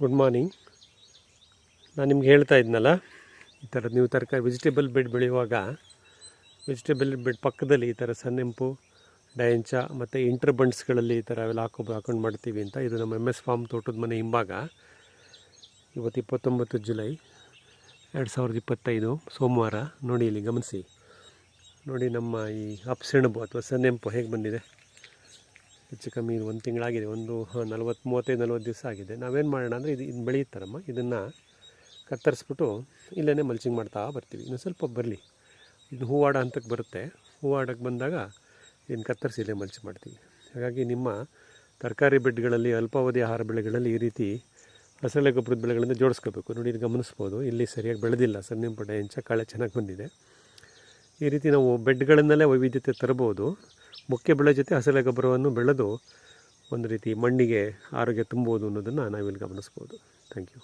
Good morning ನಾನು ನಿಮ್ಗೆ ಹೇಳ್ತಾ ಇದ್ನಲ್ಲ, ಈ ಥರ ನೀವು ತರಕಾರಿ ವೆಜಿಟೇಬಲ್ ಬೆಡ್ ಬೆಳೆಯುವಾಗ ವೆಜಿಟೇಬಲ್ ಬೆಡ್ ಪಕ್ಕದಲ್ಲಿ ಈ ಥರ ಸನ್ನೆಂಪು ಡಯಂಚ ಮತ್ತು ಇಂಟರ್ ಬಂಡ್ಸ್ಗಳಲ್ಲಿ ಈ ಥರ ಅವೆಲ್ಲ ಹಾಕೋ, ಹಾಕೊಂಡು ಮಾಡ್ತೀವಿ ಅಂತ. ಇದು ನಮ್ಮ ಎಂ ಎಸ್ ಫಾರ್ಮ್ ತೋಟದ ಮನೆ ಹಿಂಭಾಗ. ಇವತ್ತು ಇಪ್ಪತ್ತೊಂಬತ್ತು ಜುಲೈ ಎರಡು ಸಾವಿರದ ಇಪ್ಪತ್ತೈದು, ಸೋಮವಾರ. ನೋಡಿ ಇಲ್ಲಿ ಗಮನಿಸಿ. ನೋಡಿ ನಮ್ಮ ಈ ಅಪ್ಸೆಣಬು ಅಥವಾ ಸನ್ನೆಂಪು ಹೇಗೆ ಬಂದಿದೆ. ಹೆಚ್ಚು ಕಮ್ಮಿ ಇದು ಒಂದು ತಿಂಗಳಾಗಿದೆ, ಒಂದು ನಲ್ವತ್ತು, ಮೂವತ್ತೈದು, ನಲ್ವತ್ತು ದಿವಸ ಆಗಿದೆ. ನಾವೇನು ಮಾಡೋಣ ಅಂದರೆ ಇದು ಇದು ಬೆಳೆಯುತ್ತಾರಮ್ಮ, ಇದನ್ನು ಕತ್ತರಿಸ್ಬಿಟ್ಟು ಇಲ್ಲೇ ಮಲ್ಚಿಂಗ್ ಮಾಡ್ತಾ ಬರ್ತೀವಿ. ಇನ್ನು ಸ್ವಲ್ಪ ಬರಲಿ. ಇದು ಹೂವಾಡ ಹಂತಕ್ಕೆ ಬರುತ್ತೆ. ಹೂವಾಡಕ್ಕೆ ಬಂದಾಗ ಇದನ್ನು ಕತ್ತರಿಸಿ ಇಲ್ಲೇ ಮಲ್ಚಿ ಮಾಡ್ತೀವಿ. ಹಾಗಾಗಿ ನಿಮ್ಮ ತರಕಾರಿ ಬೆಡ್ಗಳಲ್ಲಿ, ಅಲ್ಪಾವಧಿ ಆಹಾರ ಬೆಳೆಗಳಲ್ಲಿ ಈ ರೀತಿ ಹಸಳೆ ಗೊಬ್ಬರದ ಬೆಳೆಗಳಿಂದ ಜೋಡಿಸ್ಕೋಬೇಕು. ನೋಡಿ, ಇದು ಗಮನಿಸ್ಬೋದು. ಇಲ್ಲಿ ಸರಿಯಾಗಿ ಬೆಳೆದಿಲ್ಲ. ಸನ್ನಿಂಪಡೆ ಹೆಂಚ ಕಾಳೆ ಚೆನ್ನಾಗಿ ಬಂದಿದೆ. ಈ ರೀತಿ ನಾವು ಬೆಡ್ಗಳನ್ನಲ್ಲೇ ವೈವಿಧ್ಯತೆ ತರಬಹುದು. ಮುಖ್ಯ ಬೆಳೆ ಜೊತೆ ಹಸಿರೆ ಗೊಬ್ಬರವನ್ನು ಬೆಳೆದು ಒಂದು ರೀತಿ ಮಣ್ಣಿಗೆ ಆರೋಗ್ಯ ತುಂಬೋದು ಅನ್ನೋದನ್ನು ನಾವಿಲ್ಲಿ ಗಮನಿಸ್ಬೋದು. Thank you